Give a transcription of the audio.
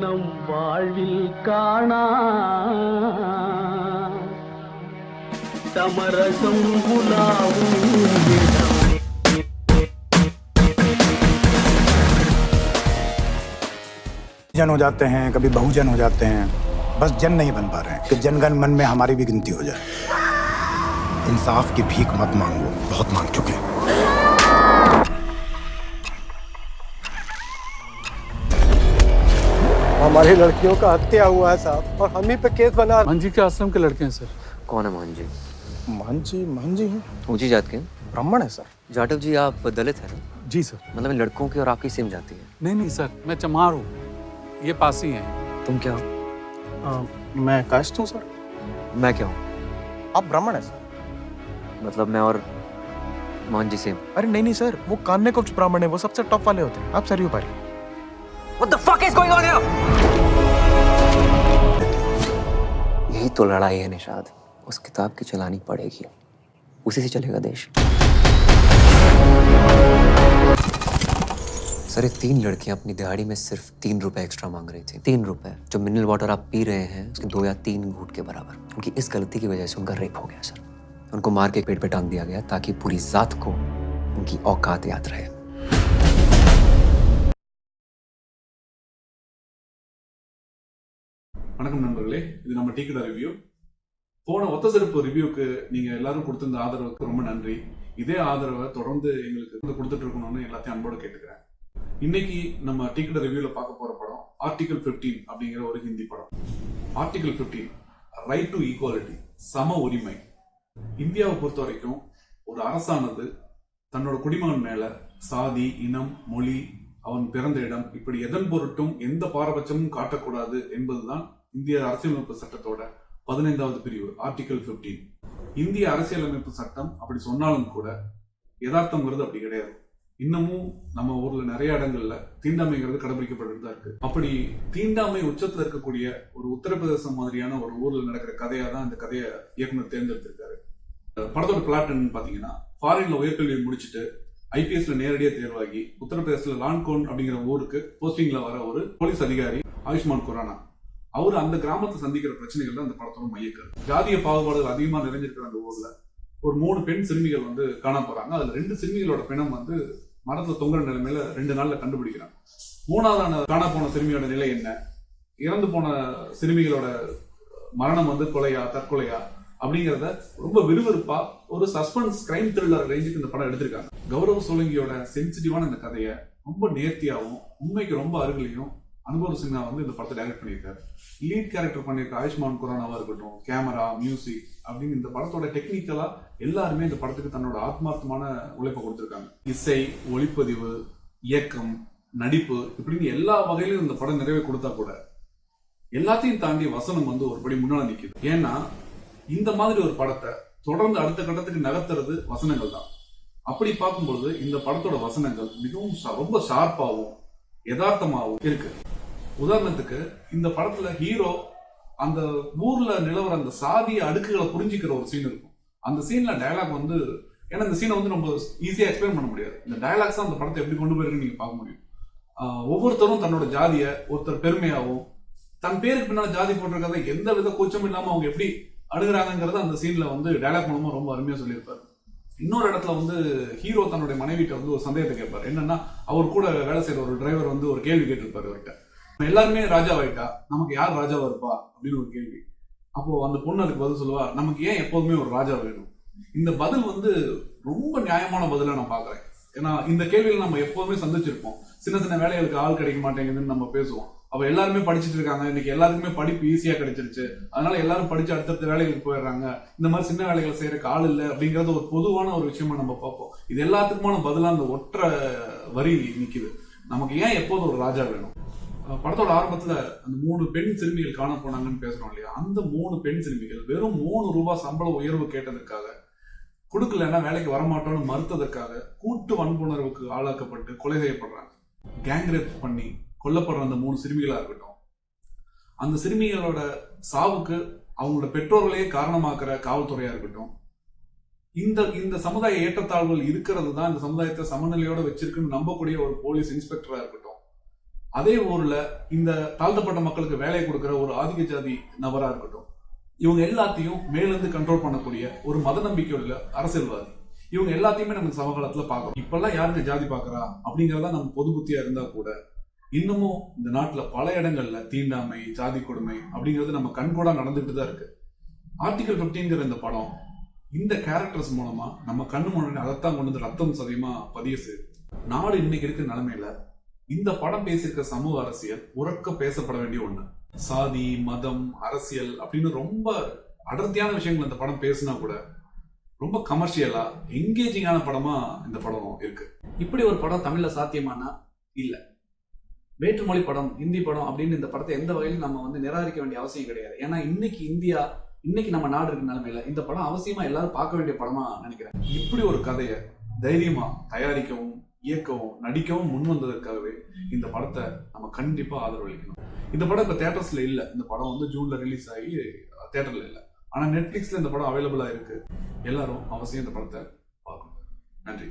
நம் வாழ்வில் காணா சமரசம் உலாவும் இடமே जन हो जाते हैं कभी बहुजन हो जाते हैं बस जन नहीं बन पा रहे हैं कि जनगण मन में हमारी भी गिनती हो जाए इंसाफ की भीख मत मांगो बहुत मांग चुके हैं हमारी लड़कियों का हत्या हुआ है साहब और हम ही पे केस बना मान जी के आश्रम के लड़के हैं सर? कौन है मोहन जी मान जी मान जी हैं। ऊँची जात के ब्राह्मण है सर। जाटव जी आप दलित हैं ना? जी सर। मतलब इन लड़कों की और आपकी सेम जाती है नहीं नहीं सर मैं चमार हूँ। ये पासी हैं। तुम क्या हो? आ, मैं कास्ट हूँ सर। मैं क्या हूँ? आप ब्राह्मण है सर। मतलब मैं और मोहन जी सेम। अरे नहीं नहीं सर वो कान्य कुछ ब्राह्मण है वो सबसे टॉप वाले होते हैं। आप सर पारी What the fuck is going on here? तो लड़ाई है निषाद। उस किताब की चलानी पड़ेगी। उसी से चलेगा देश। सर, ये तीन लड़कियाँ अपनी दिहाड़ी में सिर्फ़ तीन रुपए एक्स्ट्रा मांग रही थी। तीन रुपए, जो मिनरल वाटर आप पी रहे हैं, उसके दो या तीन घूट के बराबर। उनकी इस गलती की वजह से उनका रेप हो गया, सर। उनको मार के पेट पे टांग दिया गया ताकि पूरी जात को उनकी औकात याद रहे। வணக்கம் நண்பர்களே இது நம்ம டீக்கடா ரிவ்யூ போன ஒத்த சிறப்பு ரிவ்யூக்கு நீங்கள் எல்லாரும் கொடுத்திருந்த ஆதரவுக்கு ரொம்ப நன்றி. இதே ஆதரவை தொடர்ந்து எங்களுக்கு வந்து கொடுத்துட்டு இருக்கணும்னு எல்லாத்தையும் அன்போடு கேட்டுக்கிறேன். இன்னைக்கு நம்ம டீக்கடா ரிவ்யூவில் பார்க்க போகிற படம் ஆர்டிகல் 15 அப்படிங்கிற ஒரு ஹிந்தி படம். ஆர்டிகல் 15 ரைட் டு ஈக்குவாலிட்டி சம உரிமை. இந்தியாவை பொறுத்த வரைக்கும் ஒரு அரசானது தன்னோட குடிமகன் மேல சாதி இனம் மொழி அவன் பிறந்த இடம் இப்படி எதன் பொருட்டும் எந்த பாரபட்சமும் காட்டக்கூடாது என்பதுதான் இந்திய அரசியலமைப்பு சட்டத்தோட பதினைந்தாவது பிரிவு ஆர்டிகல் 15 இந்திய அரசியலமைப்பு சட்டம் அப்படி சொன்னாலும் கூட யதார்த்தங்கிறது அப்படி கிடையாது. இன்னமும் நம்ம ஊர்ல நிறைய இடங்கள்ல தீண்டாமைங்கிறது கடைபிடிக்கப்பட்டு தான் இருக்கு. அப்படி தீண்டாமை உச்சத்துல இருக்கக்கூடிய ஒரு உத்தரப்பிரதேசம் மாதிரியான ஒரு ஊர்ல நடக்கிற கதையா தான் இந்த கதையை இயக்குனர் தேர்ந்தெடுத்திருக்காரு. படத்தோட பிளாட் பாத்தீங்கன்னா ஃபாரின்ல உயர்கல்வி முடிச்சுட்டு ஐபிஎஸ்ல நேரடியாக தேர்வாகி உத்தரப்பிரதேசத்தில் லான்கோன் அப்படிங்கிற ஊருக்கு போஸ்டிங்ல வர ஒரு போலீஸ் அதிகாரி ஆயுஷ்மான் குரானா. அவர் அந்த கிராமத்தை சந்திக்கிற பிரச்சனைகள் தான் அந்த படத்தோட மையக்கரு ஜாதிய பாகுபாடுகள் அதிகமாக நிறைஞ்சிருக்கிற அந்த ஊர்ல. ஒரு மூணு பெண் சிறுமிகள் வந்து காண போறாங்க. அதுல ரெண்டு சிறுமிகளோட பிணம் வந்து மரத்துல தொங்குற நிலைமையில ரெண்டு நாள்ல கண்டுபிடிக்கிறாங்க. மூணாவதான காண போன சிறுமியோட நிலை என்ன? இறந்து போன சிறுமிகளோட மரணம் வந்து கொலையா தற்கொலையா? அப்படிங்கிறத ரொம்ப விறுவிறுப்பா ஒரு சஸ்பென்ஸ் கிரைம் த்ரில்லர் ரேஞ்சுக்கு இந்த படம் எடுத்திருக்காங்க. கௌரவ சோலங்கியோட சென்சிட்டிவான இந்த கதையை ரொம்ப நேர்த்தியாகவும் உண்மைக்கு ரொம்ப அருகிலையும் அனுபவம் சின்ஹா வந்து இந்த படத்தை டைரக்ட் பண்ணியிருக்காரு. லீட் கேரக்டர் பண்ணியிருக்க ஆயுஷ்மான் குரானாவா இருக்கட்டும் கேமரா மியூசிக் அப்படின்னு இந்த படத்தோட டெக்னிக்கலா எல்லாருமே இந்த படத்துக்கு தன்னோட ஆத்மார்த்தமான உழைப்பை கொடுத்துருக்காங்க. இசை ஒளிப்பதிவு இயக்கம் நடிப்பு இப்படின்னு எல்லா வகையிலும் இந்த படம் நிறைவே கொடுத்தா கூட எல்லாத்தையும் தாண்டி வசனம் வந்து ஒருபடி முன்னாடி நிக்குது. ஏன்னா இந்த மாதிரி ஒரு படத்தை தொடர்ந்து அடுத்த கட்டத்துக்கு நகர்த்துறது வசனங்கள் தான். அப்படி பார்க்கும்பொழுது இந்த படத்தோட வசனங்கள் மிகவும் ரொம்ப ஷார்ப்பாகவும் யதார்த்தமாகவும் இருக்கு. உதாரணத்துக்கு இந்த படத்துல ஹீரோ அந்த ஊர்ல நிலவர அந்த சாதிய அடுக்குகளை புரிஞ்சுக்கிற ஒரு சீன் இருக்கும். அந்த சீன்ல டயலாக் வந்து ஏன்னா இந்த சீனை வந்து நம்ம ஈஸியா எக்ஸ்பிளைன் பண்ண முடியாது. இந்த டயலாக்ஸ் தான் அந்த படத்தை எப்படி கொண்டு போயிருக்குன்னு நீங்க பார்க்க முடியும். ஒவ்வொருத்தரும் தன்னோட ஜாதிய ஒருத்தர் பெருமையாகவும் தன் பேருக்கு பின்னால ஜாதி போட்டிருக்கிறத எந்த வித கூச்சம் இல்லாம அவங்க எப்படி அணுகுறாங்கிறத அந்த சீன்ல வந்து டயலாக் மூலமா ரொம்ப அருமையா சொல்லியிருப்பாரு. இன்னொரு இடத்துல வந்து ஹீரோ தன்னுடைய மனைவிட்ட வந்து ஒரு சந்தேகத்தை கேட்பாரு. என்னன்னா அவர் கூட வேலை செய்யற ஒரு டிரைவர் வந்து ஒரு கேள்வி கேட்டிருப்பாரு அவர்கிட்ட. எல்லாருமே ராஜாவாயிட்டா? நமக்கு யார் ராஜாவா இருப்பா? அப்படின்னு ஒரு கேள்வி. அப்போ அந்த பொண்ணு அதுக்கு பதில் சொல்லுவா நமக்கு ஏன் எப்போதுமே ஒரு ராஜா வேணும்? இந்த பதில் வந்து ரொம்ப நியாயமான பதிலா நான் பாக்குறேன். ஏன்னா இந்த கேள்வியில நம்ம எப்போதுமே சந்திச்சிருப்போம். சின்ன சின்ன வேலைகளுக்கு ஆள் கிடைக்க மாட்டேங்குதுன்னு நம்ம பேசுவோம். அவ எல்லாருமே படிச்சுட்டு இருக்காங்க. இன்னைக்கு எல்லாருக்குமே படிப்பு ஈஸியா கிடைச்சிருச்சு. அதனால எல்லாரும் படிச்சு அடுத்தடுத்த வேலைகளுக்கு போயிடுறாங்க. இந்த மாதிரி சின்ன வேலைகளை செய்யறதுக்கு ஆள் இல்லை அப்படிங்கறது ஒரு பொதுவான ஒரு விஷயமா நம்ம பார்ப்போம். இது எல்லாத்துக்குமான பதிலா அந்த ஒற்றை வரி நிக்குது. நமக்கு ஏன் எப்போதும் ஒரு ராஜா வேணும்? படத்தோட ஆரம்பத்துல அந்த மூணு பெண் சிறுமிகள் காண போனாங்கன்னு பேசுறோம் இல்லையா? அந்த மூணு பெண் சிறுமிகள் வெறும் மூணு ரூபாய் சம்பள உயர்வு கேட்டதற்காக கொடுக்கலன்னா வேலைக்கு வரமாட்டோம்னு மறுத்ததற்காக கூட்டு வன்புணர்வுக்கு ஆளாக்கப்பட்டு கொலை செய்யப்படுறாங்க. கேங் ரேப் பண்ணி கொல்லப்படுற அந்த மூணு சிறுமிகளா இருக்கட்டும். அந்த சிறுமிகளோட சாவுக்கு அவங்களோட பெற்றோர்களே காரணமாக்குற காவல்துறையா இருக்கட்டும். இந்த இந்த சமுதாய ஏற்றத்தாழ்வுகள் இருக்கிறது தான் இந்த சமுதாயத்தை சமநிலையோட வச்சிருக்குன்னு நம்பக்கூடிய ஒரு போலீஸ் இன்ஸ்பெக்டரா இருக்கட்டும். அதே ஊர்ல இந்த தாழ்த்தப்பட்ட மக்களுக்கு வேலையை கொடுக்குற ஒரு ஆதிக்க ஜாதி நபரா இருக்கட்டும் இவங்க எல்லாத்தையும் மேலிருந்து கண்ட்ரோல் பண்ணக்கூடிய ஒரு மத நம்பிக்கை உள்ள அரசியல்வாதி. இவங்க எல்லாத்தையுமே நம்ம சமகாலத்துல பார்க்கறோம் இப்பெல்லாம் யாருங்க ஜாதி பாக்குறா? அப்படிங்கறதா நம்ம பொது புத்தியா இருந்தா கூட இன்னமும் இந்த நாட்டுல பல இடங்கள்ல தீண்டாமை ஜாதி கொடுமை அப்படிங்கிறது நம்ம கண்கூடா நடந்துட்டு தான் இருக்கு. ஆர்டிகல் 15 இந்த படம் இந்த கேரக்டர்ஸ் மூலமா நம்ம கண்ணு முன்னாடி அதைத்தான் கொண்டு வந்து ரத்தம் சதயமா பதிய செய்யுது. நாடு இன்னைக்கு இருக்கிற நிலைமையில இந்த படம் பேசியிருக்க சமூக அரசியல் உறக்க பேசப்பட வேண்டிய ஒண்ணு. சாதி மதம் அரசியல் அப்படின்னு ரொம்ப அடர்த்தியான விஷயங்கள் இந்த படம் பேசுனா கூட ரொம்ப கமர்ஷியலா என்கேஜிங்கான படமா இந்த படம் இருக்கு. இப்படி ஒரு படம் தமிழ்ல சாத்தியமானா? இல்ல. வேற்றுமொழி படம் ஹிந்தி படம் அப்படின்னு இந்த படத்தை எந்த வகையிலும் நம்ம வந்து நிராகரிக்க வேண்டிய அவசியம் கிடையாது. ஏன்னா இன்னைக்கு இந்தியா இன்னைக்கு நம்ம நாடு இருக்க நிலைமையில இந்த படம் அவசியமா எல்லாரும் பார்க்க வேண்டிய படமா நினைக்கிறேன். இப்படி ஒரு கதையை தைரியமா தயாரிக்கவும் இயக்கவும் நடிக்கவும் முன் வந்ததற்காகவே இந்த படத்தை நம்ம கண்டிப்பா ஆதரவளிக்கணும். இந்த படம் இப்ப தேட்டர்ஸ்ல இல்ல. இந்த படம் வந்து ஜூன்ல ரிலீஸ் ஆகி தேட்டர்ல இல்ல. ஆனா நெட்ஃபிளிக்ஸ்ல இந்த படம் அவைலபிளா இருக்கு. எல்லாரும் அவசியம் இந்த படத்தை பார்க்கணும். நன்றி.